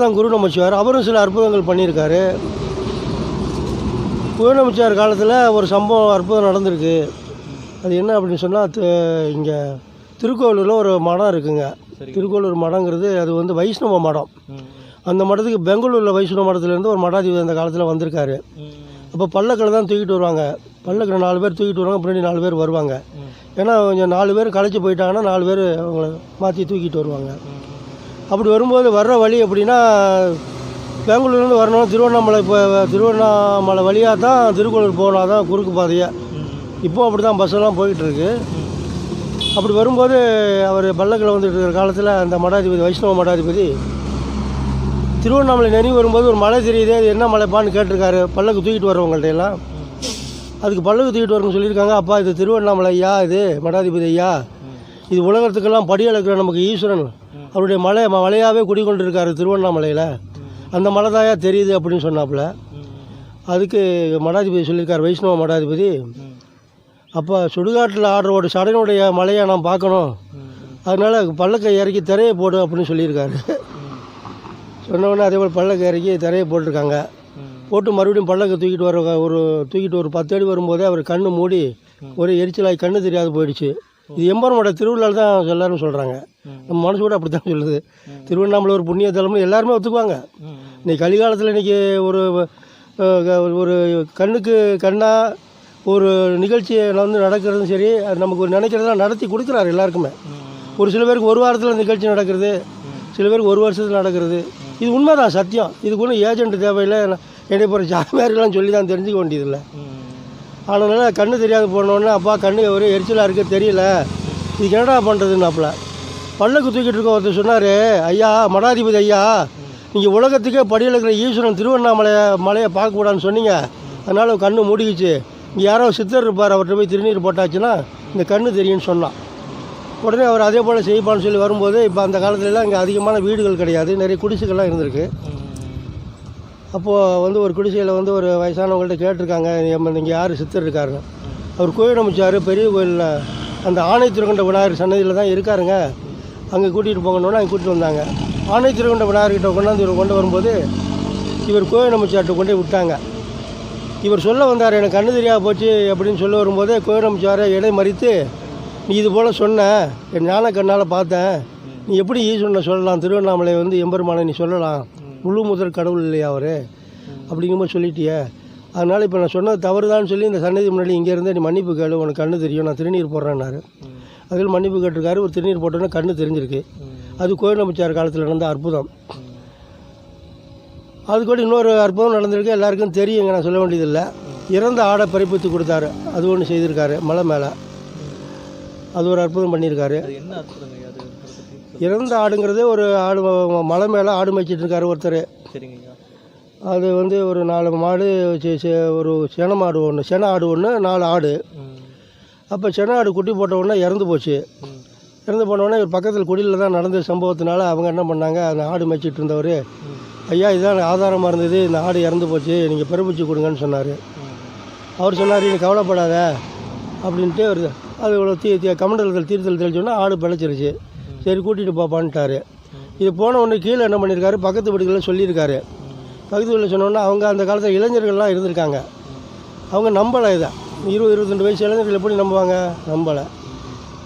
தான் குரு நமச்சிவார். அவரும் சில அற்புதங்கள் பண்ணியிருக்காரு. குரு நமச்சிவார் காலத்தில் ஒரு சம்பவம் அற்புதம் நடந்திருக்கு. அது என்ன அப்படின்னு சொன்னால் இங்கே திருக்கோவிலூரில் ஒரு மடம் இருக்குங்க. திருக்கோவிலூர் மடங்கிறது அது வந்து வைஷ்ணவ மடம். அந்த மடத்துக்கு பெங்களூரில் வைஷ்ணவ மடத்துலேருந்து ஒரு மடாதிபதி அந்த காலத்தில் வந்திருக்காரு. அப்போ பல்லக்கில் தான் தூக்கிட்டு வருவாங்க. பல்லக்கில் நாலு பேர் தூக்கிட்டு வருவாங்க பின்னாடி நாலு பேர் வருவாங்க. ஏன்னா கொஞ்சம் நாலு பேர் களைச்சி போயிட்டாங்கன்னா நாலு பேர் அவங்கள மாற்றி தூக்கிட்டு வருவாங்க. அப்படி வரும்போது வர்ற வழி எப்படின்னா பெங்களூர்லேருந்து வரணும் திருவண்ணாமலை இப்போ திருவண்ணாமலை வழியாக தான் திருக்கோளூர் போனால் தான் குறுக்கு பாதையை. இப்போ அப்படி தான் பஸ்ஸெல்லாம் போயிட்டுருக்கு. அப்படி வரும்போது அவர் பல்லக்கில் வந்துட்டு இருக்கிற காலத்தில் அந்த மடாதிபதி வைஷ்ணவ மடாதிபதி திருவண்ணாமலை நெருங்கி வரும்போது ஒரு மலை தெரியுது அது என்ன மலைப்பான்னு கேட்டிருக்காரு. பல்லக்கு தூக்கிட்டு வரவங்கள்ட்ட எல்லாம். அதுக்கு பல்லக்கு தூக்கிட்டு வரணும்னு சொல்லியிருக்காங்க. அப்பா இது திருவண்ணாமலை ஐயா இது? மடாதிபதி ஐயா இது உலகத்துக்கெல்லாம் படி அளக்கிற நமக்கு ஈஸ்வரன். அவருடைய மலை மலையாகவே குடிக்கொண்டு இருக்காரு திருவண்ணாமலையில். அந்த மலை தாயா தெரியுது அப்படின்னு சொன்னாப்புல. அதுக்கு மடாதிபதி சொல்லியிருக்கார் வைஷ்ணவ மடாதிபதி. அப்போ சுடுகாட்டில் ஆடுற ஒரு சடனுடைய மலையை நான் பார்க்கணும். அதனால் பல்லக்கை இறக்கி திரையை போடு அப்படின்னு சொல்லியிருக்காரு. சொன்னவொடனே அதே போல் பல்லக்கை இறக்கி திரையை போட்டிருக்காங்க. போட்டு மறுபடியும் பல்லக்கை தூக்கிட்டு வர ஒரு தூக்கிட்டு ஒரு பத்து அடி வரும்போதே அவர் கண்ணு மூடி ஒரு எரிச்சலாகி கண்ணு தெரியாது போயிடுச்சு. இது எம்பரமோட திருவிழாவில் தான் எல்லாரும் சொல்கிறாங்க நம்ம மனசு கூட அப்படி தான் சொல்லுது. திருவண்ணாமலை ஒரு புண்ணிய தலம்னு எல்லாருமே ஒத்துக்குவாங்க. இன்னைக்கு கலிகாலத்தில் இன்றைக்கி ஒரு ஒரு கண்ணுக்கு கண்ணாக ஒரு நிகழ்ச்சி வந்து நடக்கிறதும் சரி அது நமக்கு ஒரு நினைக்கிறதெல்லாம் நடத்தி கொடுக்குறாரு எல்லாருக்குமே. ஒரு சில பேருக்கு ஒரு வாரத்தில் நிகழ்ச்சி நடக்கிறது சில பேருக்கு ஒரு வருஷத்தில் நடக்கிறது. இது உண்மைதான் சத்தியம். இதுக்கு ஒன்றும் ஏஜென்ட் தேவையில்லை. என்னை போகிற சொல்லி தான் தெரிஞ்சுக்க வேண்டியதில்லை. அதனால கண்ணு தெரியாது போனோடனே அப்பா கண்ணு ஒரு எரிச்சலாக இருக்குது தெரியல. இதுக்கு என்னடா பண்ணுறதுன்னாப்புல பல்லுக்கு தூக்கிட்டு இருக்க ஒருத்தர் சொன்னார் ஐயா மடாதிபதி ஐயா நீங்கள் உலகத்துக்கே படியில் இருக்கிற ஈஸ்வரன் திருவண்ணாமலை மலையை பார்க்கக்கூடாதுன்னு சொன்னீங்க. அதனால் கண்ணு மூடிக்குச்சு. இங்கே யாரோ சித்தர் இருப்பார் அவர்கிட்ட போய் திருநீர் போட்டாச்சுன்னா இந்த கண்ணு தெரியும்னு சொன்னான். உடனே அவர் அதே போல் செய்ப்பான்னு சொல்லி வரும்போது இப்போ அந்த காலத்துலலாம் இங்கே அதிகமான வீடுகள் கிடையாது. நிறைய குடிசுகள்லாம் இருந்திருக்கு. அப்போது வந்து ஒரு குடிசையில் வந்து ஒரு வயசானவங்கள்ட்ட கேட்டிருக்காங்க இங்கே யார் சித்தர் இருக்காருன்னு அவர் கோயில் அமைச்சார் பெரிய கோயிலில். அந்த ஆணை திருகொண்ட விநாயகர் சன்னதியில் தான் இருக்காருங்க. அங்கே கூட்டிகிட்டு போங்கன்னு அங்கே கூட்டிகிட்டு வந்தாங்க. ஆணை திருகொண்ட விநாயகர்கிட்ட கொண்டாந்து இவர் கொண்டு வரும்போது இவர் கோயில் அமைச்சார்கிட்ட கொண்டு விட்டாங்க. இவர் சொல்ல வந்தார் எனக்கு கண்ணு தெரியாம போச்சு அப்படின்னு சொல்ல வரும்போதே கோயில் அமைச்சாரை இடை மறித்து நீ இது போல் சொன்ன என் ஞான கண்ணால் பார்த்தேன். நீ எப்படி ஈஸ்வரனை சொல்லலாம்? திருவண்ணாமலை வந்து எம்பெருமானை நீ சொல்லலாம். முழு முதல் கடவுள் இல்லையா அவர்? அப்படிங்கும்போது சொல்லிட்டியே. அதனால் இப்போ நான் சொன்னது தவறுதான்னு சொல்லி இந்த சன்னதி முன்னாடி இங்கே இருந்து நீ மன்னிப்பு கேளு உனக்கு கண்ணு தெரியும் நான் திருநீர் போடுறேன்னாரு. அதில் மன்னிப்பு கேட்டிருக்காரு ஒரு திருநீர் போட்டோன்னே கண்ணு தெரிஞ்சிருக்கு. அது கோயில் அமைச்சார் காலத்தில் நடந்த அற்புதம். அது கூட இன்னொரு அற்புதம் நடந்திருக்கு எல்லாருக்கும் தெரியுங்க நான் சொல்ல வேண்டியதில்லை. இறந்த ஆடை பறிப்பித்து கொடுத்தாரு. அது ஒன்று செய்திருக்காரு மலை மேலே. அது ஒரு அற்புதம் பண்ணியிருக்காரு இறந்த ஆடுங்கிறதே ஒரு ஆடு மலை மேலே ஆடு மேய்ச்சிட்டு இருக்காரு ஒருத்தர். சரிங்க அது வந்து ஒரு நாலு மாடு ஒரு சென மாடு ஒன்று சென ஆடு ஒன்று நாலு ஆடு. அப்போ சென ஆடு குட்டி போட்ட உடனே இறந்து போச்சு. இறந்து போன உடனே இவர் பக்கத்தில் குடியில் தான் நடந்த சம்பவத்தினால அவங்க என்ன பண்ணாங்க அந்த ஆடு மேய்ச்சிட்டு இருந்தவர் ஐயா இதுதான் ஆதாரமாக இருந்தது இந்த ஆடு இறந்து போச்சு நீங்கள் பிறப்பிச்சு கொடுங்கன்னு சொன்னார். அவர் சொன்னார் நீ கவலைப்படாத. அப்படின்ட்டு அவர் அது இவ்வளோ தீ தீ கமண்டலத்தில் தீர்த்தல் தெளிச்சோன்னா ஆடு பிழைச்சிருச்சு. சரி கூட்டிகிட்டு போப்பான்ட்டாரு இது போன உடனே கீழே என்ன பண்ணியிருக்காரு பக்கத்து வீடுகளில் சொல்லியிருக்காரு. பக்கத்து வீட்டில் சொன்னோன்னா அவங்க அந்த காலத்தில் இளைஞர்கள்லாம் இருந்திருக்காங்க. அவங்க நம்பலை இதை. இருபது இருபத்தெண்டு வயசு இளைஞர்கள் எப்படி நம்புவாங்க? நம்பலை.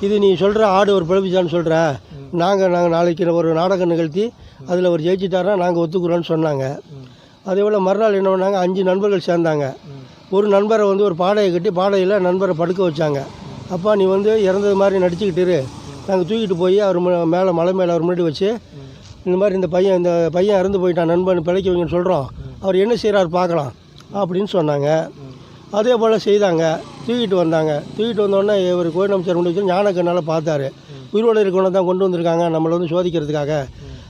இது நீ சொல்கிற ஆடு ஒரு பிழப்பிச்சான்னு சொல்கிற நாங்கள் நாங்கள் நாளைக்கு ஒரு நாடகம் நிகழ்த்தி அதில் ஒரு ஜெயிச்சிட்டாருன்னா நாங்கள் ஒத்துக்குறோன்னு சொன்னாங்க. அதே போல் மறுநாள் என்ன பண்ணாங்க? அஞ்சு நண்பர்கள் சேர்ந்தாங்க. ஒரு நண்பரை வந்து ஒரு பாடையை கட்டி பாடையில் நண்பரை படுக்க வச்சாங்க. அப்பா நீ வந்து இறந்தது மாதிரி நடிச்சுக்கிட்டு இரு. நாங்கள் தூக்கிட்டு போய் அவர் ம- மேலே மலை மேலே அவர் முன்னாடி வச்சு இந்த மாதிரி இந்த பையன் இந்த பையன் இறந்து போயிட்டான் நண்பன் பிழைக்க வைங்கன்னு சொல்கிறோம் அவர் என்ன செய்கிறார் பார்க்கலாம் அப்படின்னு சொன்னாங்க. அதே போல் செய்தாங்க. தூக்கிட்டு வந்தாங்க. தூக்கிட்டு வந்தோடனே இவர் கோயில் அமைச்சர் கொண்டு வச்சு ஞானக்கண்ணால் பார்த்தாரு. உயிரோடு இருக்கவனை தான் கொண்டு வந்திருக்காங்க நம்மளை வந்து சோதிக்கிறதுக்காக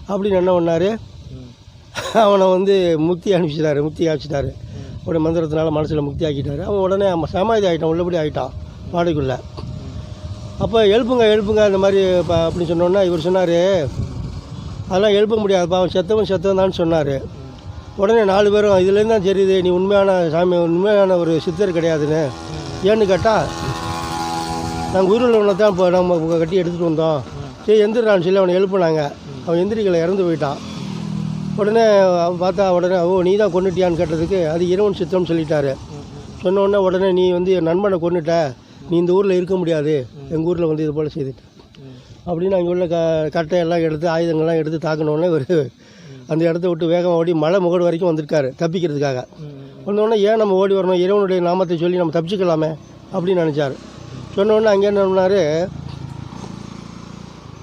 அப்படின்னு என்ன பண்ணார்? அவனை வந்து முக்தி அனுப்பிச்சிட்டாரு முக்தி அனுப்பிச்சிட்டாரு உடனே மந்திரத்தினால மனசில் முக்தி ஆக்கிட்டாரு. அவன் உடனே சமாதி ஆகிட்டான் உள்ளபடி ஆகிட்டான் வாடகைக்குள்ளே. அப்போ எழுப்புங்க எழுப்புங்க இந்த மாதிரி இப்போ அப்படின்னு சொன்னோன்னா இவர் சொன்னார் அதெல்லாம் எழுப்ப முடியாது அவன் செத்தவன் செத்தவன் தான் சொன்னார். உடனே நாலு பேரும் இதுலேருந்து தான் தெரியுது நீ உண்மையான சாமி உண்மையான ஒரு சித்தர் கிடையாதுன்னு. ஏன்னு கேட்டால் நாங்கள் உயிரில் ஒன்று தான் இப்போ நம்ம கட்டி எடுத்துகிட்டு வந்தோம். சரி எந்திரான்னு சொல்லி அவனை எழுப்புனாங்க. அவன் எந்திரிக்கலை இறந்து போயிட்டான். உடனே பார்த்தா உடனே ஓ நீ தான் கொண்டுட்டியான்னு கேட்டதுக்கு அது இரவன் சித்தம்னு சொல்லிட்டாரு. சொன்ன உடனே உடனே நீ வந்து என் நண்பனை கொண்டுட்ட நீ இந்த ஊரில் இருக்க முடியாது. எங்கள் ஊரில் வந்து இது போல் செய்துட்ட. அப்படின்னு அங்கே உள்ள க கட்டையெல்லாம் எடுத்து ஆயுதங்கள்லாம் எடுத்து தாக்கினோடனே ஒரு அந்த இடத்த விட்டு வேகமாக ஓடி மலை முகடு வரைக்கும் வந்திருக்காரு தப்பிக்கிறதுக்காக. வந்தோடனே ஏன் நம்ம ஓடி வரணும்? இறைவனுடைய நாமத்தை சொல்லி நம்ம தப்பிச்சுக்கலாமே அப்படின்னு நினச்சார். சொன்னோடனே அங்கே என்ன பண்ணார்?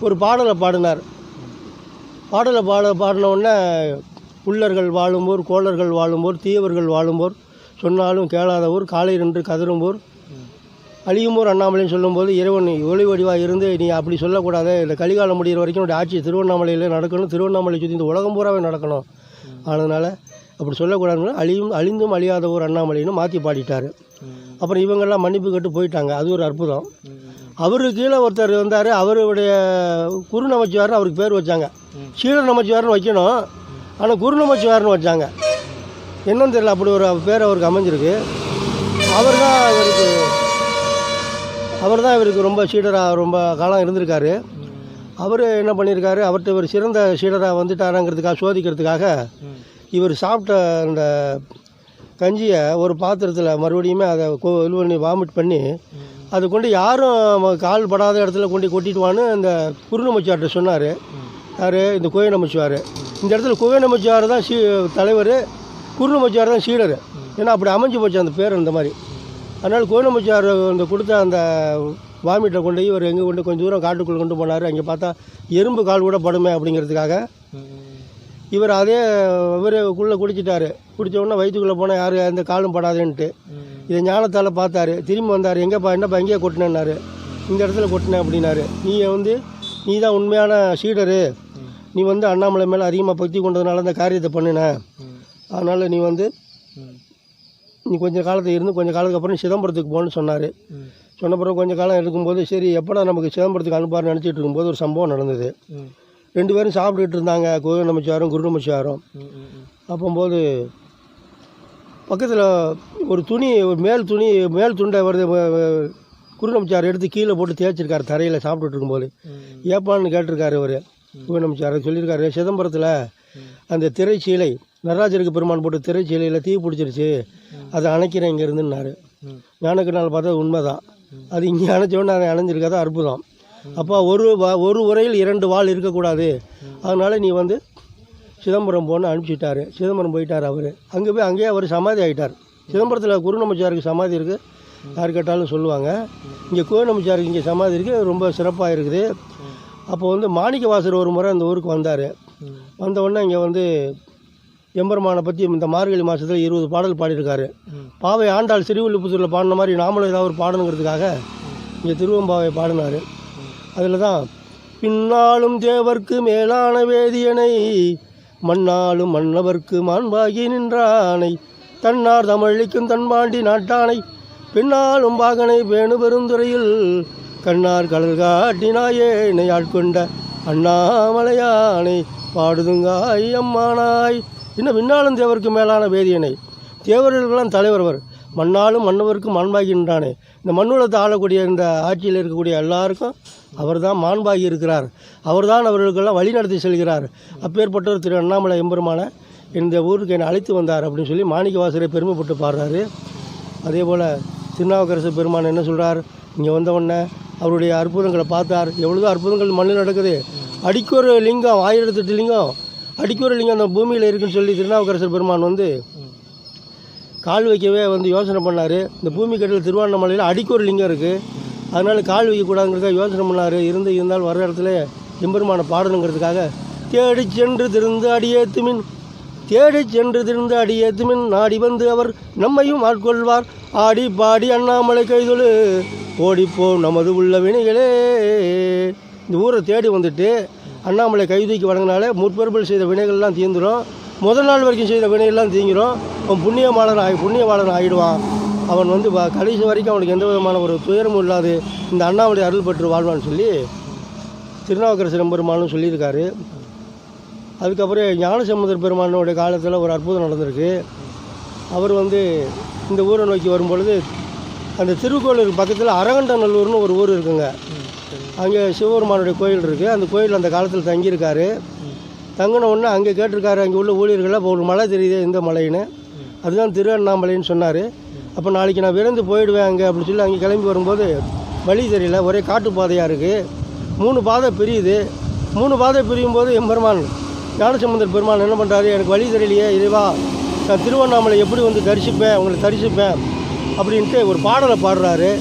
ஒரு பாடலை பாடினார். பாடலை பாட பாடின உடனே வாழும்போர் கோளர்கள் வாழும்போர் தீயவர்கள் வாழும்போர் சொன்னாலும் கேளாத ஊர் காலை நின்று கதறும்போர் அழியும்போர் அண்ணாமலைன்னு சொல்லும்போது இறைவன் ஒளி வடிவாக இருந்து நீ அப்படி சொல்லக்கூடாது. இந்த கலிகாலம் முடிகிற வரைக்கும் உன்னுடைய ஆட்சி திருவண்ணாமலையில் நடக்கணும். திருவண்ணாமலை சுற்றி இந்த உலகம் பூராவே நடக்கணும். அதனால் அப்படி சொல்லக்கூடாதுன்னு அழியும் அழிந்தும் அழியாத ஒரு அண்ணாமலைன்னு மாற்றி பாடிட்டார். அப்புறம் இவங்கெல்லாம் மன்னிப்பு கேட்டு போயிட்டாங்க. அது ஒரு அற்புதம். அவருக்கு கீழே ஒருத்தர் வந்தார். அவருடைய குரு நமச்சிவார்னு அவருக்கு பேர் வச்சாங்க. சீர நமச்சிவார்னு வைக்கணும். ஆனால் குரு நமச்சிவார்னு வச்சாங்க. என்னன்னு தெரியல அப்படி ஒரு பேர் அவருக்கு அமைஞ்சிருக்கு. அவர் தான் அவருக்கு அவர் தான் இவருக்கு ரொம்ப சீடராக ரொம்ப காலம் இருந்திருக்காரு. அவர் என்ன பண்ணியிருக்காரு அவர்கிட்ட ஒரு சிறந்த சீடராக வந்துட்டாராங்கிறதுக்காக சோதிக்கிறதுக்காக இவர் சாப்பிட்ட அந்த கஞ்சியை ஒரு பாத்திரத்தில் மறுபடியுமே அதை கொ- இது பண்ணி வாமிட் பண்ணி அதை கொண்டு யாரும் கால் படாத இடத்துல கொண்டு கொட்டிட்டுவான்னு அந்த குருநமைச்சார்கிட்ட சொன்னார். யார்? இந்த குகை நமச்சிவார் இந்த இடத்துல குகை நமச்சிவார் தான் சீ தலைவர். குருநமைச்சார் தான் சீடர். ஏன்னா அப்படி அமைஞ்சு போச்சு அந்த பேர் அந்த மாதிரி. அதனால் கோயிலமைச்சார் அந்த கொடுத்த அந்த வாமிட்டை கொண்டு போய் இவர் எங்கே கொண்டு கொஞ்சம் தூரம் காட்டுக்குள்ளே கொண்டு போனார். அங்கே பார்த்தா எறும்பு கால் கூட படுமே அப்படிங்கிறதுக்காக. இவர் அதே இவர் குள்ளே குடிச்சிட்டாரு. குடிச்ச வயிற்றுக்குள்ளே போனால் யார் எந்த காலும் படாதேன்ட்டு. இதை ஞானத்தால் பார்த்தாரு. திரும்பி வந்தார். எங்கேப்பா என்னப்பா எங்கேயே கொட்டினேன்னாரு. இந்த இடத்துல கொட்டினேன் அப்படின்னாரு. நீ வந்து நீ தான் உண்மையான சீடரு. நீ வந்து அண்ணாமலை மேலே அதிகமாக பக்தி கொண்டதுனால அந்த காரியத்தை பண்ணின. அதனால் நீ வந்து நீ கொஞ்சம் காலத்துக்கு இருந்து கொஞ்சம் காலத்துக்கு அப்புறம் சிதம்பரத்துக்கு போகணும்னு சொன்னார். சொன்ன பிறகு கொஞ்சம் காலம் இருக்கும்போது சரி எப்படா நமக்கு சிதம்பரத்துக்கு அனுப்பாருன்னு நினச்சிட்டு இருக்கும்போது ஒரு சம்பவம் நடந்தது. ரெண்டு பேரும் சாப்பிட்டுட்டு இருந்தாங்க கோவில் நமச்சிவாரும் குரு நமச்சிவாரும். அப்போம்போது பக்கத்தில் ஒரு துணி ஒரு மேல் துணி மேல் துண்டை வருது குரு எடுத்து கீழே போட்டு தேய்ச்சிருக்காரு தரையில் சாப்பிட்டுட்டு இருக்கும்போது. ஏப்பான்னு கேட்டிருக்காரு அவர் குரு சொல்லியிருக்காரு சிதம்பரத்தில் அந்த திரைச்சீலை நடராஜருக்கு பெருமான் போட்டு திரைச்சீலையில் தீ பிடிச்சிருச்சு. அதை அணைக்கிறேன் இங்கே இருந்துன்னாரு ஞானக்கு நாள் பார்த்தா உண்மைதான். அது இங்கே அணைச்சோன்னு அதை அணைஞ்சிருக்காத அற்புதம். அப்போ ஒரு வா- ஒரு உரையில் இரண்டு வாள் இருக்கக்கூடாது. அதனால் நீ வந்து சிதம்பரம் போன்னு அனுப்பிச்சிட்டாரு. சிதம்பரம் போயிட்டார் அவர். அங்கே போய் அங்கேயே அவர் சமாதி ஆகிட்டார் சிதம்பரத்தில் குருநமச்சாருக்கு சமாதி இருக்குது யார் கேட்டாலும் சொல்லுவாங்க. இங்கே குருநமச்சாருக்கு இங்கே சமாதி இருக்குது ரொம்ப சிறப்பாக இருக்குது. அப்போ வந்து மாணிக்கவாசர் ஒரு முறை அந்த ஊருக்கு வந்தார். வந்த உடனே இங்கே வந்து எம்பெருமானை பற்றி இந்த மார்கழி மாதத்தில் இருபது பாடல் பாடியிருக்காரு. பாவை ஆண்டாள் சிறுவில்லிபுத்தூரில் பாடின மாதிரி நாமளும் ஏதாவது ஒரு பாடணுங்கிறதுக்காக இங்கே திருவம்பாவை பாடினார். அதில் தான் பின்னாலும் தேவர்க்கு மேலான வேதியனை மண்ணாலும் மன்னவர்க்கு மாண்பாகி நின்றானை தன்னார் தமிழிக்கும் தன்பாண்டி நாட்டானை பின்னாலும் பாகனை பேணு பெருந்துறையில் கண்ணார் கடல் காட்டினாயேனை ஆட்கொண்ட அண்ணாமலையானை பாடுதுங்காய் அம்மானாய். இன்னும் விண்ணாலும் தேவருக்கு மேலான வேதியனை. தேவர்களுக்கெல்லாம் தலைவர் அவர் மண்ணாலும் மன்னவருக்கும் மாண்பாகின்றானே. இந்த மண்ணுலத்தை ஆளக்கூடிய இந்த ஆட்சியில் இருக்கக்கூடிய எல்லாருக்கும் அவர்தான் மாண்பாகி இருக்கிறார். அவர் தான் அவர்களுக்கெல்லாம் வழி நடத்தி செல்கிறார். அப்பேற்பட்டவர் திரு அண்ணாமலை எம்பெருமான இந்த ஊருக்கு என்னை அழைத்து வந்தார் அப்படின்னு சொல்லி மாணிக்க வாசரை பெருமைப்பட்டு பாடுறாரு. அதே போல் திருநாவுக்கரசு பெருமான் என்ன சொல்கிறார் இங்கே வந்த உடனே அவருடைய அற்புதங்களை பார்த்தார். எவ்வளோ அற்புதங்கள் மண்ணில் நடக்குது. அடிக்கொரு லிங்கம் ஆயிரத்தெட்டு லிங்கம் அடிக்கொரு லிங்கம் அந்த பூமியில் இருக்குன்னு சொல்லி திருநாவுக்கரசர் பெருமான் வந்து கால் வைக்கவே வந்து யோசனை பண்ணார். இந்த பூமி கட்டில் திருவண்ணாமலையில் அடிக்கொரு லிங்கம் இருக்குது அதனால் கால் வைக்கக்கூடாதுங்கிறதுக்காக யோசனை பண்ணார். இருந்து இருந்தால் வர இடத்துல எம்பெருமானை பாடணுங்கிறதுக்காக தேடி சென்று திருந்து அடியேத்துமின் தேடி சென்று திருந்து அடியேத்துமின் நாடி வந்து அவர் நம்மையும் ஆட்கொள்வார். ஆடி பாடி அண்ணாமலை கைதொழு ஓடிப்போம் நமது உள்ள வினைகளே. இந்த ஊரை தேடி வந்துட்டு அண்ணாமலை கைதூக்கி வழங்கினாலே முற்பெருப்பில் செய்த வினைகள்லாம் தீர்ந்துடும் முதல் நாள் வரைக்கும் செய்த வினைகள்லாம் தீங்கிரும். அவன் புண்ணியமாளன் ஆகி புண்ணியமாளன் ஆகிடுவான். அவன் வந்து கடைசி வரைக்கும் அவனுக்கு எந்த விதமான ஒரு துயரமும் இல்லாது இந்த அண்ணாமலை அருள் பெற்று வாழ்வான்னு சொல்லி திருநாவுக்கரசு பெருமானும் சொல்லியிருக்காரு. அதுக்கப்புறம் ஞானசமுதர் பெருமானுடைய காலத்தில் ஒரு அற்புதம் நடந்திருக்கு. அவர் வந்து இந்த ஊரை நோக்கி வரும்பொழுது அந்த திருக்கோயிலுக்கு பக்கத்தில் அரகண்டநல்லூர்னு ஒரு ஊர் இருக்குங்க. அங்கே சிவபெருமானுடைய கோயில் இருக்குது அந்த கோயில் அந்த காலத்தில் தங்கியிருக்காரு. தங்கின உடனே அங்கே கேட்டிருக்காரு அங்கே உள்ள ஊழியர்கள்லாம் இப்போ ஒரு மலை தெரியுது எந்த மலைன்னு? அதுதான் திருவண்ணாமலைன்னு சொன்னார். அப்போ நாளைக்கு நான் விரைந்து போயிடுவேன் அங்கே அப்படின்னு சொல்லி அங்கே கிளம்பி வரும்போது வழி தெரியல. ஒரே காட்டு பாதையாக இருக்குது மூணு பாதை பிரியுது. மூணு பாதை பிரியும் போது எம்பெருமான் ஞானசம்பந்தர் பெருமான் என்ன பண்ணுறாரு எனக்கு வழி தெரியலையே இதுவா நான் திருவண்ணாமலை எப்படி வந்து தரிசிப்பேன்? உங்களை தரிசிப்பேன். அப்படின்ட்டு ஒரு பாடலை பாடுறாரு.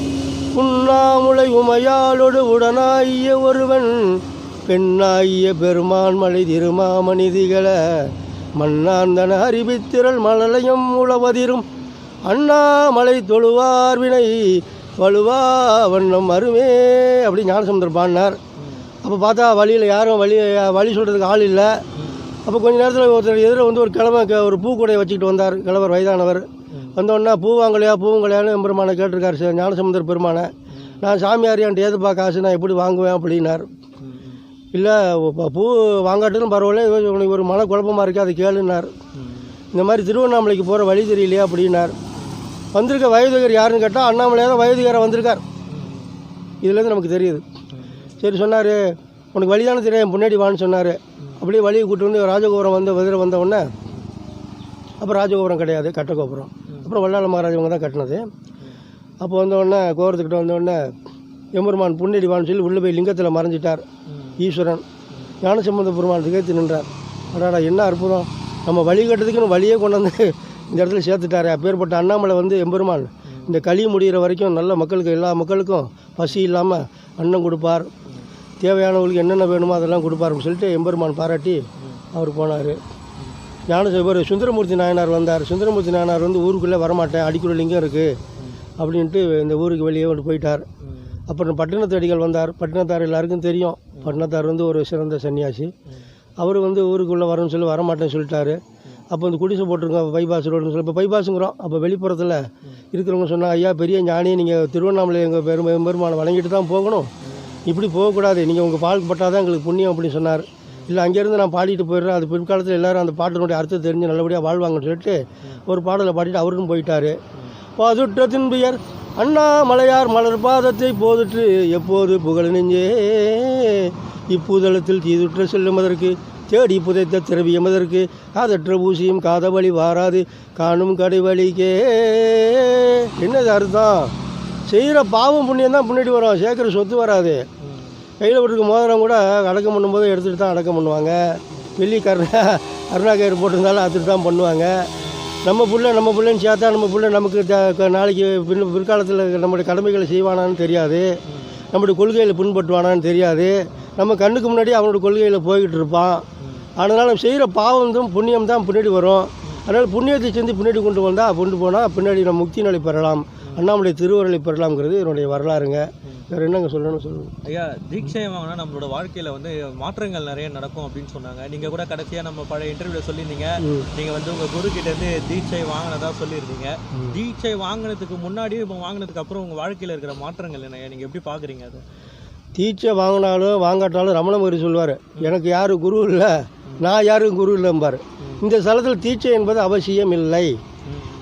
உண்ணாமுலை உமையாளோடு உடனாகிய ஒருவன் பெண்ணாகிய பெருமான் மலை திருமாமணிதிகளை மண்ணாந்தன அறிவித்திரள் மலலையும் உழவதிரும். அண்ணாமலை தொழுவார் வினை வலுவா வண்ணம் அருமே அப்படி ஞானசமுந்தர் பாடினார். அப்போ பார்த்தா வழியில் யாரும் வழி வழி சொல்கிறதுக்கு ஆள் இல்லை. அப்போ கொஞ்ச நேரத்தில் ஒருத்தர் எதிரில் வந்து ஒரு கிழமை ஒரு பூக்கூடையை வச்சுக்கிட்டு வந்தார் கிழவர் வயதானவர். வந்தோடனே பூவாங்கலையா பூவங்கலையான்னு பெருமானை கேட்டிருக்காரு. சார் ஞானசமுந்தர் பெருமானை. நான் சாமியார் சாமியாரியான்ட்டு ஏதுப்பா காசு நான் எப்படி வாங்குவேன் அப்படின்னார். இல்லை பூ வாங்காட்டிலும் பரவாயில்ல உனக்கு ஒரு மன குழப்பமாக இருக்குது அதை கேளுன்னார். இந்த மாதிரி திருவண்ணாமலைக்கு போகிற வழி தெரியலையா அப்படின்னார். வந்திருக்க வயதுகர் யாருன்னு கேட்டால் அண்ணாமலையாக தான் வயதுகாரை வந்திருக்கார். இதுலேருந்து நமக்கு தெரியுது. சரி சொன்னார் உனக்கு வழி தானே தெரியும் முன்னாடி வான்னு சொன்னார். அப்படியே வழியை கூட்டு வந்து ராஜகோபுரம் வந்து வதிர வந்த உடனே அப்போ ராஜகோபுரம் கிடையாது கட்டகோபுரம். அப்புறம் வல்லாள மகாராஜ் இவங்க தான் கட்டினது. அப்போ வந்த உடனே கோபுரத்துக்கிட்ட வந்த எம்பெருமான் புண்ணடிவான்னு சொல்லி உள்ளே போய் லிங்கத்தில் மறைஞ்சிட்டார் ஈஸ்வரன். ஞானசம்பந்த பெருமான் திகைத்து நின்றார். அடாடா என்ன அற்புதம். நம்ம வழி கட்டுறதுக்குன்னு வழியே கொண்டு வந்து இந்த இடத்துல சேர்த்துட்டாரு. அப்பேற்பட்ட அண்ணாமலை வந்து எம்பெருமான் இந்த களி முடிகிற வரைக்கும் நல்ல மக்களுக்கு எல்லா மக்களுக்கும் பசி இல்லாமல் அன்னம் கொடுப்பார். தேவையானவங்களுக்கு என்னென்ன வேணுமோ அதெல்லாம் கொடுப்பாருன்னு சொல்லிட்டு எம்பெருமான் பாராட்டி அவர் போனார். ஞான இவர் சுந்தரமூர்த்தி நாயனார் வந்தார். சுந்தரமூர்த்தி நாயனார் வந்து ஊருக்குள்ளே வரமாட்டேன் அடிக்குள்ள லிங்கம் இருக்குது அப்படின்ட்டு இந்த ஊருக்கு வெளியே வந்து போயிட்டார். அப்புறம் பட்டினத்தடிகள் வந்தார். பட்டினத்தார் எல்லாருக்கும் தெரியும். பட்டினத்தார் வந்து ஒரு சிறந்த சன்னியாசி. அவர் வந்து ஊருக்குள்ளே வரணும்னு சொல்லி வரமாட்டேன்னு சொல்லிட்டாரு. அப்போ இந்த குடிசை போட்டிருக்கோம் பைபாஸ் ரோடுன்னு சொல்லி. இப்போ பைபாஸுங்கிறோம் அப்போ வெளிப்புறத்தில் இருக்கிறவங்க சொன்னால் ஐயா பெரிய ஞானி நீங்கள் திருவண்ணாமலை எங்கள் பெரும் பெருமானை வணங்கிட்டு தான் போகணும். இப்படி போகக்கூடாது. நீங்கள் உங்கள் பால் பட்டால் தான் எங்களுக்கு புண்ணியம் அப்படின்னு சொன்னார். இல்லை அங்கேருந்து நான் பாடிட்டு போயிடுறேன். அது பிற்காலத்தில் எல்லாரும் அந்த பாட்டினுடைய அர்த்தம் தெரிஞ்சு நல்லபடியாக வாழ்வாங்கன்னு சொல்லிட்டு ஒரு பாடலை பாடிட்டு அவருக்கும் போயிட்டாரு. தின்பியர் பெயர் அண்ணாமலையார் மலர் பாதத்தை போதுற்று. எப்போது புகழ் நெஞ்சே? இப்புதளத்தில் தீதுற்ற செல்லுமதற்கு தேடி புதைத்த திரவியமதற்கு காதற்ற பூசியும் காதவழி வாராது. காணும் கடைவழிக்கே என்னது அர்த்தம்? செய்கிற பாவம் புண்ணியம் தான் முன்னாடி வரும். சேர்க்குற சொத்து வராது. கையில் விட்டுருக்க மோதிரம் கூட அடக்கம் பண்ணும்போது எடுத்துகிட்டு தான் அடக்கம் பண்ணுவாங்க. வெள்ளி கருணா அருணாக்கயிறு போட்டிருந்தாலும் அதுட்டு தான் பண்ணுவாங்க. நம்ம புள்ள நம்ம பிள்ளைன்னு சேர்த்தா நம்ம புள்ள நமக்கு த- நாளைக்கு பின் பிற்காலத்தில் நம்முடைய கடமைகளை செய்வானான்னு தெரியாது. நம்முடைய கொள்கையில் பின்பற்றுவானான்னு தெரியாது. நம்ம கண்ணுக்கு முன்னாடி அவனோட கொள்கையில் போய்கிட்டு இருப்பான். அதனால் நம்ம செய்கிற பாவம் தான் புண்ணியம் தான் பின்னாடி வரும். அதனால் புண்ணியத்தை சேர்ந்து பின்னாடி கொண்டு வந்தால் கொண்டு போனால் பின்னாடி நம்ம முக்தி நிலை பெறலாம். அண்ணாமலை திருவருளை பெறலாம்ங்கிறது என்னுடைய வரலாறுங்க. வேறு என்னங்க சொல்லணும்னு சொல்லுங்கள் ஐயா தீட்சை வாங்கினா நம்மளோட வாழ்க்கையில வந்து மாற்றங்கள் நிறைய நடக்கும் அப்படின்னு சொன்னாங்க. நீங்க கூட கடைசியா நம்ம பழைய இன்டர்வியூல சொல்லியிருந்தீங்க. ம். நீங்க வந்து உங்க குரு கிட்ட இருந்து தீட்சை வாங்கினதா சொல்லியிருந்தீங்க. தீட்சை வாங்கினதுக்கு முன்னாடி இப்போ வாங்கினதுக்கு அப்புறம் உங்க வாழ்க்கையில இருக்கிற மாற்றங்கள் என்ன? நீங்க எப்படி பாக்குறீங்க அது? தீட்சை வாங்கினாலும் வாங்காட்டாலும் ரமண மகரி சொல்லுவார் எனக்கு யாரும் குரு இல்லை நான் யாரும் குரு இல்லைம்பார். இந்த ஸ்தலத்தில் தீட்சை என்பது அவசியம் இல்லை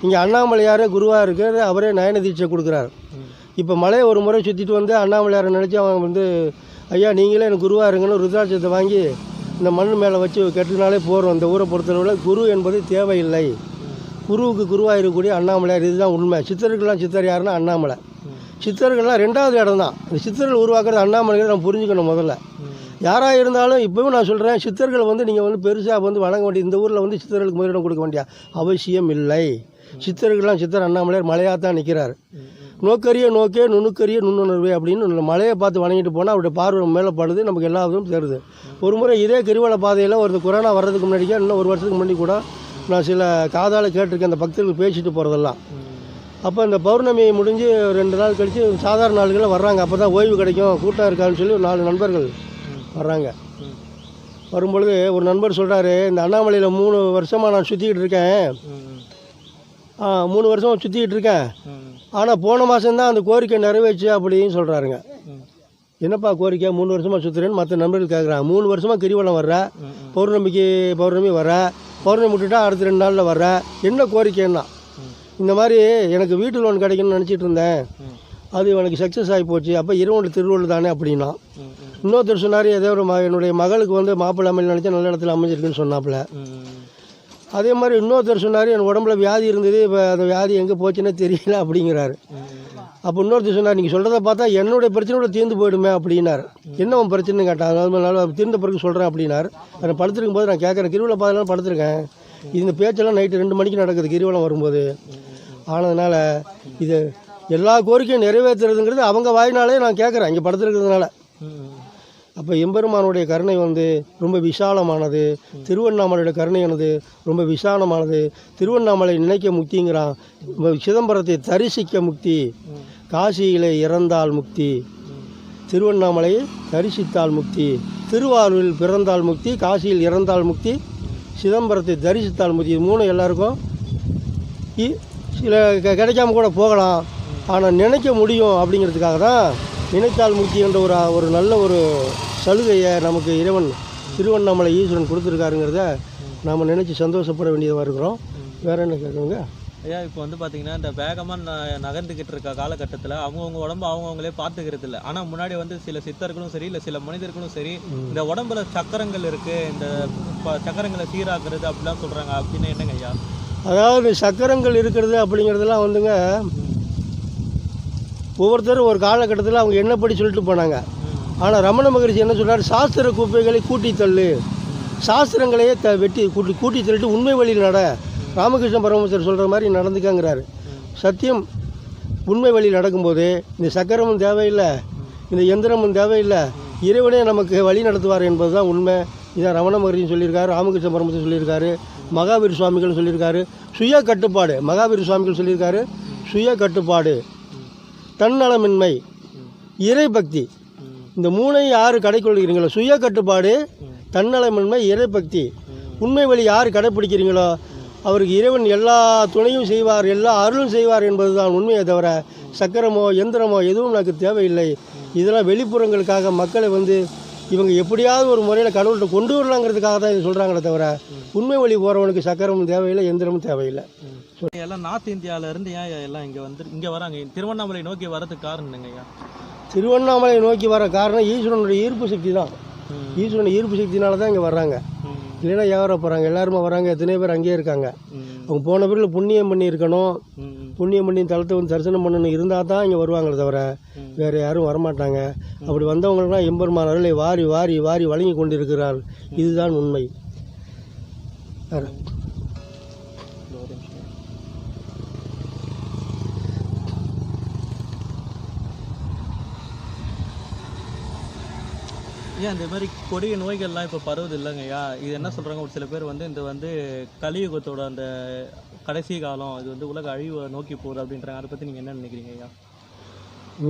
இங்கே அண்ணாமலையாரே குருவாக இருக்கார் அவரே நயன தீட்சை கொடுக்குறாரு. இப்போ மலையை ஒரு முறை சுற்றிட்டு வந்து அண்ணாமலையாரை நினச்சி அவன் வந்து ஐயா நீங்களே எனக்கு குருவாக இருங்கன்னு ருத்ராட்சத்தை வாங்கி இந்த மண் மேலே வச்சு கட்டினாலே போகிறோம் இந்த ஊரை பொறுத்தளவில் குரு என்பது தேவையில்லை. குருவுக்கு குருவாக இருக்கக்கூடிய அண்ணாமலையார் இதுதான் உண்மை. சித்தர்கள்லாம் சித்தர் யாருன்னா அண்ணாமலை. சித்தர்கள்லாம் ரெண்டாவது இடம் தான். இந்த சித்தர்கள் உருவாக்குறது அண்ணாமலையை நம்ம புரிஞ்சுக்கணும் முதல்ல. யாராக இருந்தாலும் இப்போவும் நான் சொல்கிறேன் சித்தர்கள் வந்து நீங்கள் வந்து பெருசாக வந்து வணங்க வேண்டிய இந்த ஊரில் வந்து சித்தர்களுக்கு முதலிடம் கொடுக்க வேண்டிய அவசியம் இல்லை. சித்தர்கள்லாம் சித்தர் அண்ணாமலையார் மலையாக தான் நிற்கிறார். நோக்கரிய நோக்கே நுணுக்கரிய நுண்ணுணர்வே அப்படின்னு மலையை பார்த்து வணங்கிட்டு போனால் அவருடைய பார்வை மேலே படுது நமக்கு எல்லா இதுவும் தருது ஒரு முறை இதே கிரிவல பாதையில் ஒரு கொரோனா வர்றதுக்கு முன்னாடிக்கே இன்னும் ஒரு வருஷத்துக்கு முன்னாடி கூட நான் சில காதால் கேட்டிருக்கேன் அந்த பக்தர்கள் பேசிட்டு போகிறதெல்லாம் அப்போ இந்த பௌர்ணமி முடிஞ்சு ரெண்டு நாள் கழித்து சாதாரண நாள்களில் வர்றாங்க. அப்போ தான் ஓய்வு கிடைக்கும் கூட்டம் இருக்கான்னு சொல்லி நாலு நண்பர்கள் வர்றாங்க. வரும்பொழுது ஒரு நண்பர் சொல்கிறாரு இந்த அண்ணாமலையில் மூணு வருஷமாக நான் சுற்றிக்கிட்டு இருக்கேன். மூணு வருஷம் சுற்றிக்கிட்டு இருக்கேன். ஆனால் போன மாதம்தான் அந்த கோரிக்கை நிறைவேச்சு அப்படின்னு சொல்கிறாருங்க என்னப்பா கோரிக்கை? மூணு வருஷமாக சுற்றுறேன்னு மற்ற நண்பர்கள் கேட்குறாங்க மூணு வருஷமாக கிரிவலம் வர்ற பௌர்ணமிக்கு பௌர்ணமி வர பௌர்ணமி விட்டுட்டா அடுத்த ரெண்டு நாளில் வர என்ன கோரிக்கைன்னா இந்த மாதிரி எனக்கு வீட்டு லோன் கிடைக்கும்னு நினச்சிட்டு இருந்தேன். அது எனக்கு சக்ஸஸ் ஆகி போச்சு. அப்போ இருவண்டு திருவள்ளு தானே அப்படின்னா இன்னொருத்தர் சொன்னார் ஏதோ ஒரு ம என்னுடைய மகளுக்கு வந்து மாப்பிள்ளை அமையல் நினச்சா நல்ல இடத்துல அமைஞ்சிருக்குன்னு சொன்னாப்புல. அதே மாதிரி இன்னொருத்தர் சொன்னார் என் உடம்புல வியாதி இருந்தது இப்போ அந்த வியாதி எங்கே போச்சுன்னே தெரியல அப்படிங்கிறாரு. அப்போ இன்னொருத்தர் சொன்னார் நீங்கள் சொல்கிறத பார்த்தா என்னுடைய பிரச்சனையோட தீர்ந்து போயிடுமே அப்படின்னாரு. என்ன உன் பிரச்சனைன்னு கேட்டாங்க அது மாதிரி தீர்ந்த பிறகு சொல்கிறேன் அப்படின்னாரு. அதை படுத்திருக்கும் போது நான் கேட்குறேன் கிருவிழா பார்த்தாலும் படுத்துருக்கேன். இந்த பேச்செல்லாம் நைட்டு ரெண்டு மணிக்கு நடக்குது கிரிவலம் வரும்போது. ஆனதுனால இது எல்லா கோரிக்கையும் நிறைவேற்றுறதுங்கிறது அவங்க வாயினாலே நான் கேட்குறேன் இங்கே படுத்துருக்கிறதுனால. அப்போ எம்பெருமானுடைய கருணை வந்து ரொம்ப விசாலமானது. திருவண்ணாமலையோட கருணையானது ரொம்ப விசாலமானது. திருவண்ணாமலை நினைக்க முக்திங்கிறான். சிதம்பரத்தை தரிசிக்க முக்தி. காசியிலே இறந்தால் முக்தி. திருவண்ணாமலையை தரிசித்தால் முக்தி. திருவாரூரில் பிறந்தால் முக்தி. காசியில் இறந்தால் முக்தி. சிதம்பரத்தை தரிசித்தால் முக்தி. இது மூணு எல்லாருக்கும் இ- சில க- கிடைக்காம கூட போகலாம். ஆனால் நினைக்க முடியும் அப்படிங்கிறதுக்காக தான் நினைத்தால் முக்தி என்ற ஒரு ஒரு நல்ல ஒரு சலுகையை நமக்கு இறைவன் திருவண்ணாமலை ஈஸ்வரன் கொடுத்துருக்காருங்கிறத நாம் நினச்சி சந்தோஷப்பட வேண்டியதாக இருக்கிறோம். வேற என்ன கேட்குங்க ஐயா இப்போ வந்து பார்த்தீங்கன்னா இந்த வேகமாக ந நகர்ந்துக்கிட்டு இருக்க காலகட்டத்தில் அவங்கவுங்க உடம்பு அவங்கவுங்களே பார்த்துக்கிறது இல்லை. ஆனால் முன்னாடி வந்து சில சித்தர்களும் சரி இல்லை சில மனிதர்களும் சரி இந்த உடம்புல சக்கரங்கள் இருக்குது இந்த சக்கரங்களை சீராக்குறது அப்படிலாம் சொல்கிறாங்க அப்படின்னு என்னங்க ஐயா? அதாவது சக்கரங்கள் இருக்கிறது அப்படிங்கிறதெல்லாம் வந்துங்க ஒவ்வொருத்தரும் ஒரு காலகட்டத்தில் அவங்க என்னப்படி சொல்லிட்டு போனாங்க. ஆனால் ரமண மகரிஷி என்ன சொல்கிறார் சாஸ்திர குப்பைகளை கூட்டி தள்ளு. சாஸ்திரங்களையே த வெட்டி கூட்டி கூட்டி தள்ளிட்டு உண்மை வழியில் நட. ராமகிருஷ்ண பரமசர் சொல்கிற மாதிரி நடந்துக்காங்கிறாரு. சத்தியம் உண்மை வழியில் நடக்கும்போது இந்த சக்கரமும் தேவையில்லை இந்த எந்திரமும் தேவையில்லை. இறைவனே நமக்கு வழி நடத்துவார் என்பது தான் உண்மை. இதை ரமண மகரிஷி சொல்லியிருக்காரு ராமகிருஷ்ண பரமசர் சொல்லியிருக்காரு மகாவீர் சுவாமிகள் சொல்லியிருக்காரு. சுய கட்டுப்பாடு மகாவீர் சுவாமிகள் சொல்லியிருக்காரு. சுய கட்டுப்பாடு. தன்னலமின்மை. இறைபக்தி. இந்த மூணையும் யார் கடைக்கொள்கிறீங்களோ? சுய கட்டுப்பாடு தன்னலமின்மை இறைபக்தி. உண்மை வழி யார் கடைப்பிடிக்கிறீங்களோ? அவருக்கு இறைவன் எல்லா துணையும் செய்வார் எல்லா அருளும் செய்வார் என்பதுதான் உண்மையை தவிர சக்கரமோ எந்திரமோ எதுவும் எனக்கு தேவையில்லை. இதெல்லாம் வெளிப்புறங்களுக்காக மக்களை வந்து இவங்க எப்படியாவது ஒரு முறையில் கடவுள்கிட்ட கொண்டு வரலாங்கிறதுக்காக தான் இது சொல்கிறாங்களே தவிர உண்மை வழி போகிறவனுக்கு சக்கரமும் தேவையில்லை எந்திரமும் தேவையில்லை. எல்லாம் நார்த் இந்தியாவிலேருந்து ஏன் எல்லாம் இங்கே வந்து இங்கே வராங்க? திருவண்ணாமலை நோக்கி வரதுக்கு காரணம் என்னங்க ஐயா? திருவண்ணாமலை நோக்கி வர காரணம் ஈஸ்வரனுடைய ஈர்ப்பு சக்தி தான். ஈஸ்வரன் ஈர்ப்பு சக்தினால தான் இங்கே வர்றாங்க. இல்லைன்னா ஏவர போகிறாங்க எல்லாருமே வராங்க எத்தனை பேர் அங்கேயே இருக்காங்க. அவங்க போன பிறகு புண்ணியம் பண்ணி இருக்கணும் ம். புண்ணியம் பண்ணி தலத்தை வந்து தரிசனம் பண்ணணும் இருந்தால் தான் இங்கே வருவாங்களே தவிர. வேறு யாரும் வரமாட்டாங்க அப்படி வந்தவங்களுக்குலாம் எம்பெருமான் அருளை வாரி வாரி வாரி வழங்கி கொண்டிருக்கிறார் இதுதான் உண்மை வேற. இந்த மாதிரி கொடிய நோய்கள்லாம் இப்போ பரவுது இல்லைங்கய்யா இது என்ன சொல்கிறாங்க ஒரு சில பேர் வந்து இந்த வந்து கலியுகத்தோட அந்த கடைசி காலம் இது வந்து உலக அழிவை நோக்கி போகுது அப்படின்றாங்க. அதை பற்றி நீங்கள் என்ன நினைக்கிறீங்க ஐயா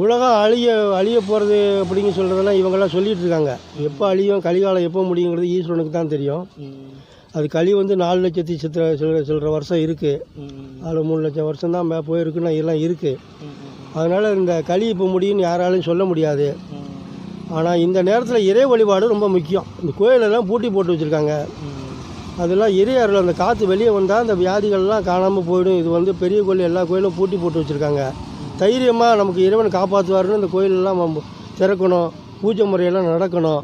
உலகம் அழிய அழிய போகிறது அப்படின்னு சொல்கிறதெல்லாம் இவங்கெல்லாம் சொல்லிட்டு இருக்காங்க. எப்போ அழியும் கலிகாலம் எப்போ முடியுங்கிறது ஈஸ்வரனுக்கு தான் தெரியும். அது களி வந்து நாலு லட்சத்தி சித்திர சில சில்லற வருஷம் இருக்குது நாலு மூணு லட்சம் வருஷம் தான் போயிருக்குன்னு எல்லாம் இருக்குது அதனால் இந்த களி இப்போ முடியும்னு யாராலையும் சொல்ல முடியாது. ஆனால் இந்த நேரத்தில் இறை வழிபாடு ரொம்ப முக்கியம். இந்த கோயிலெல்லாம் பூட்டி போட்டு வச்சுருக்காங்க. அதெல்லாம் இறை அருள் அந்த காற்று வெளியே வந்தால் அந்த வியாதிகள்லாம் காணாமல் போயிடும். இது வந்து பெரிய கோயில் எல்லா கோயிலும் பூட்டி போட்டு வச்சுருக்காங்க. தைரியமாக நமக்கு இறைவன் காப்பாற்றுவாருன்னு இந்த கோயிலெல்லாம் திறக்கணும். பூஜை முறையெல்லாம் நடக்கணும்.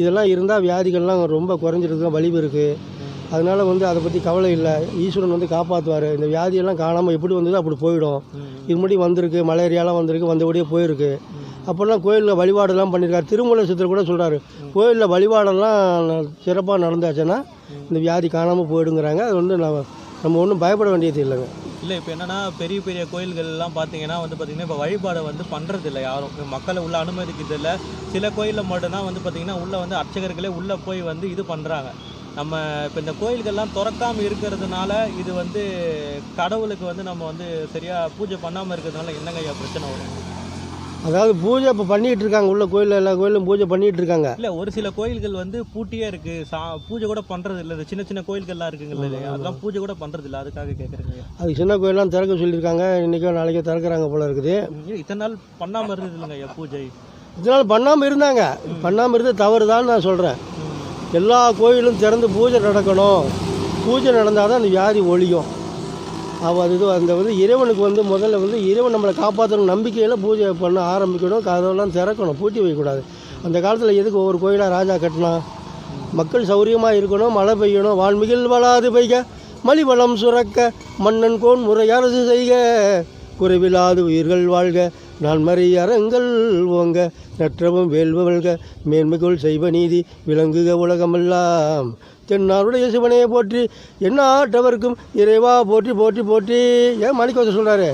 இதெல்லாம் இருந்தால் வியாதிகள்லாம் ரொம்ப குறைஞ்சிருக்கு வலிவு இருக்குது அதனால் வந்து அதை பற்றி கவலை இல்லை. ஈஸ்வரன் வந்து காப்பாற்றுவார் இந்த வியாதியெல்லாம் காணாமல் எப்படி வந்ததோ அப்படி போயிடும். இது முன்னாடி வந்திருக்கு. மலேரியாலாம் வந்திருக்கு. வந்தபடியே போயிருக்கு. அப்போல்லாம் கோயிலில் வழிபாடெல்லாம் பண்ணியிருக்காரு. திருமலை சித்தர் கூட சொல்கிறாரு கோயிலில் வழிபாடெல்லாம் சிறப்பாக நடந்தாச்சுன்னா இந்த வியாதி காணாமல் போயிடுங்கிறாங்க. அது வந்து நம்ம நம்ம ஒன்றும் பயப்பட வேண்டியது இல்லைங்க. இல்லை இப்போ என்னென்னா பெரிய பெரிய கோயில்கள்லாம் பார்த்தீங்கன்னா வந்து பார்த்தீங்கன்னா இப்போ வழிபாடை வந்து பண்ணுறது இல்லை யாரும். மக்களை உள்ள அனுமதிக்கிறது இல்லை. சில கோயிலில் மட்டும்தான் வந்து பார்த்தீங்கன்னா உள்ளே வந்து அர்ச்சகர்களே உள்ளே போய் வந்து இது பண்ணுறாங்க நம்ம இப்போ இந்த கோயில்கள்லாம் திறக்காமல் இருக்கிறதுனால இது வந்து கடவுளுக்கு வந்து நம்ம வந்து சரியாக பூஜை பண்ணாமல் இருக்கிறதுனால என்னங்க ஐயா பிரச்சனை வரும்? அதாவது பூஜை இப்போ பண்ணிகிட்டு இருக்காங்க உள்ள கோயிலில் எல்லா கோயிலும் பூஜை பண்ணிகிட்டு இருக்காங்க இல்லை ஒரு சில கோயில்கள் வந்து பூட்டியே இருக்கு. சா பூஜை கூட பண்ணுறது இல்லை சின்ன சின்ன கோயில்கள்லாம் இருக்குங்கல்ல இல்லையா? அதெல்லாம் பூஜை கூட பண்ணுறது இல்லை அதுக்காக கேட்குறேங்க அதுக்கு சின்ன கோயிலெலாம் திறக்க சொல்லியிருக்காங்க. இன்றைக்கோ நாளைக்கோ திறக்கிறாங்க போல இருக்குது. இத்தனை நாள் பண்ணாமல் இருந்தது இல்லைங்க பூஜை. இதனால் பண்ணாமல் இருந்தாங்க. பண்ணாமல் இருந்தது தவறு தான் நான் சொல்கிறேன் எல்லா கோயிலும் திறந்து பூஜை நடக்கணும். பூஜை நடந்தால் தான் அந்த வியாதி ஒழியும். அவ அது இது அந்த வந்து இறைவனுக்கு வந்து முதல்ல வந்து இறைவன் நம்மளை காப்பாற்றணும் நம்பிக்கையில் பூஜை பண்ண ஆரம்பிக்கணும் கதவெல்லாம் திறக்கணும் பூட்டி வைக்கக்கூடாது. அந்த காலத்தில் எதுக்கு ஒவ்வொரு கோயிலாக ராஜா கட்டினா? மக்கள் சௌரியமாக இருக்கணும் மழை பெய்யணும் வான்மிகில் வளாது பெய்க மலிவளம் சுரக்க மன்னன் கோன் முறையரசு செய்க குறைவில்லாது உயிர்கள் வாழ்க. நான் மறை அறங்கள் ஓங்க நற்றவும் வேல்பவள்க மேன்மைக்குள் செய்வ நீதி விளங்குக உலகமெல்லாம். தென்னாருடைய சிவனையை போற்றி எந்நாட்டவர்க்கும் இறைவா போற்றி போற்றி போற்றி. ஏன் மணிக்கோசம் சொல்கிறாரு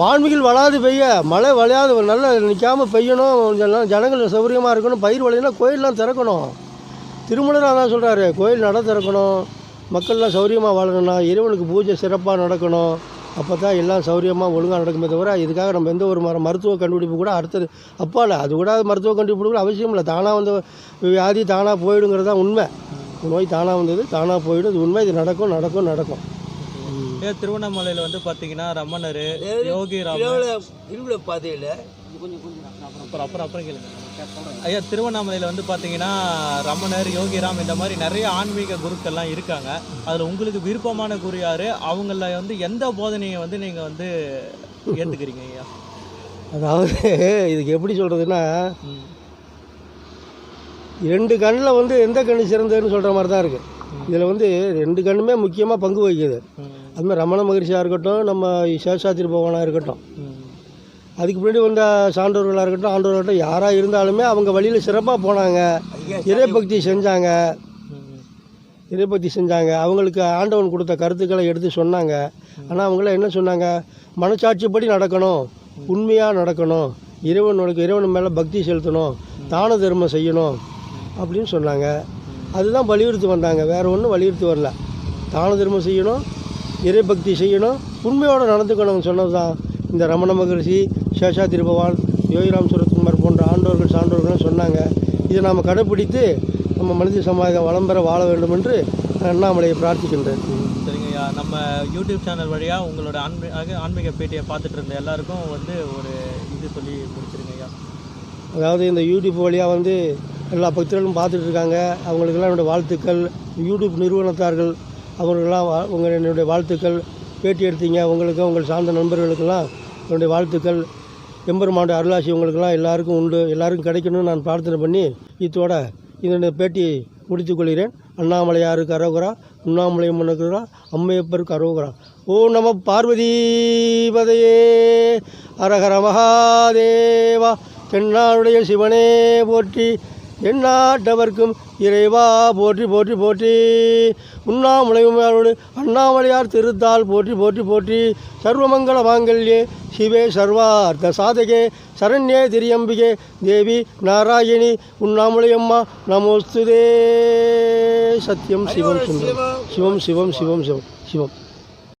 வான்மிகள் வளாது பெய்ய மழை வளையாது நல்லா நிற்காமல் பெய்யணும். ஜனங்கள் சௌகரியமாக இருக்கணும். பயிர் விளையணும் கோயிலெலாம் திறக்கணும். திருமணராக தான் சொல்கிறாரு கோயில் நட திறக்கணும். மக்கள்லாம் சௌகரியமாக வாழணும்னா இறைவனுக்கு பூஜை சிறப்பாக நடக்கணும். அப்போ தான் எல்லாம் சௌகரியமாக ஒழுங்காக நடக்குமே தவிர இதுக்காக நம்ம எந்த ஒரு மர மருத்துவ கண்டுபிடிப்பு கூட அடுத்தது அப்பால அது கூட மருத்துவ கண்டுபிடிப்பு கூட அவசியம் இல்லை. தானாக வந்த வியாதி தானாக போயிடுங்கிறது தான் உண்மை. நோய் தானாக வந்தது தானாக போயிடும் இது உண்மை. இது நடக்கும் நடக்கும் நடக்கும். திருவண்ணாமலையில் வந்து பார்த்தீங்கன்னா ரமணர் யோகி ராம இருவிழ பாதையில் அப்புறம் அப்புறம் அப்புறம் கேளுங்க. ஐயா திருவண்ணாமலையில் வந்து பார்த்தீங்கன்னா ரமணர் யோகிராம் இந்த மாதிரி நிறைய ஆன்மீக குருக்கள்லாம் இருக்காங்க. அதில் உங்களுக்கு விருப்பமான குரு யார்? அவங்கள வந்து எந்த போதனையை வந்து நீங்கள் வந்து ஏற்றுக்கிறீங்க ஐயா? அதாவது இதுக்கு எப்படி சொல்கிறதுன்னா. ரெண்டு கண்ணில் வந்து எந்த கண்ணு சிறந்ததுன்னு சொல்கிற மாதிரி தான் இருக்குது இதில் வந்து ரெண்டு கண்ணுமே முக்கியமாக பங்கு வகிக்குது. அதுமாதிரி ரமண மகரிஷியாக இருக்கட்டும் நம்ம சேஷாத்திரி பகவானாக இருக்கட்டும். அதுக்கு முன்னாடி வந்த சான்றோர்களாக இருக்கட்டும் ஆண்டோர்களாக இருக்கட்டும் யாராக இருந்தாலுமே அவங்க வழியில் சிறப்பாக போனாங்க. இறைபக்தி செஞ்சாங்க. இறைபக்தி செஞ்சாங்க. அவங்களுக்கு ஆண்டவன் கொடுத்த கருத்துக்களை எடுத்து சொன்னாங்க. ஆனால் அவங்களாம் என்ன சொன்னாங்க? மனச்சாட்சிப்படி நடக்கணும். உண்மையாக நடக்கணும். இறைவனுக்கு இறைவன் மேலே பக்தி செலுத்தணும். தான தர்மம் செய்யணும் அப்படின்னு சொன்னாங்க. அதுதான் வலியுறுத்தி வந்தாங்க. வேறு ஒன்றும் வலியுறுத்தி வரல. தான தர்மம் செய்யணும். இறைபக்தி செய்யணும். உண்மையோடு நடந்துக்கணும்னு சொன்னது தான் இந்த ரமண மகரிஷி சேஷாத்திரி பகவான் யோகிராம் சுரத்குமார் போன்ற ஆண்டோர்கள் சான்றோர்கள் சொன்னாங்க. இதை நாம் கடைப்பிடித்து நம்ம மனித சமாஜம் வளம் பெற வாழ வேண்டும் என்று அண்ணாமலையை பிரார்த்திக்கின்றேன். சரிங்க ஐயா நம்ம யூடியூப் சேனல் வழியாக உங்களோட ஆன்மீக ஆன்மீக பேட்டியை பார்த்துட்டு இருந்த எல்லாருக்கும் வந்து ஒரு இது சொல்லி முடிச்சிருங்க ஐயா அதாவது இந்த யூடியூப் வழியாக வந்து எல்லா பக்தர்களும் பார்த்துட்டு இருக்காங்க. அவங்களுக்கெல்லாம் என்னுடைய வாழ்த்துக்கள். யூடியூப் நிறுவனத்தார்கள் அவர்களெல்லாம் வா- உங்கள் என்னுடைய வாழ்த்துக்கள். பேட்டி எடுத்தீங்க உங்களுக்கு உங்கள் சார்ந்த நண்பர்களுக்கெல்லாம் என்னுடைய வாழ்த்துக்கள். எம்பெருமாண்ட அருளாசி உங்களுக்கெல்லாம் எல்லாருக்கும் உண்டு எல்லாருக்கும் கிடைக்கணும்னு நான் பிரார்த்தனை பண்ணி இத்தோட இதனுடைய பேட்டியை முடித்துக்கொள்கிறேன் அண்ணாமலையாருக்கு அரோகரா உண்ணாமலை முன்னகுரா அம்மையப்பருக்கு அரோகரா ஓ நம பார்வதி பதையே மகாதேவா தென்னாளுடைய சிவனே போற்றி எந்நாட்டவர்க்கும் இறைவா போற்றி போற்றி போற்றி. உண்ணாமலையோடு அண்ணாமலையார் திருத்தால் போற்றி போற்றி போற்றி. சர்வமங்கள மாங்கல்யே சிவே சர்வார்த்த சாதகே சரண்யே திரியம்பிகே. தேவி நாராயணி உண்ணாமலையம்மா நமோஸ்துதே. சத்யம் சிவம் சுந்தரம் சிவம் சிவம் சிவம் சிவம் சிவம்.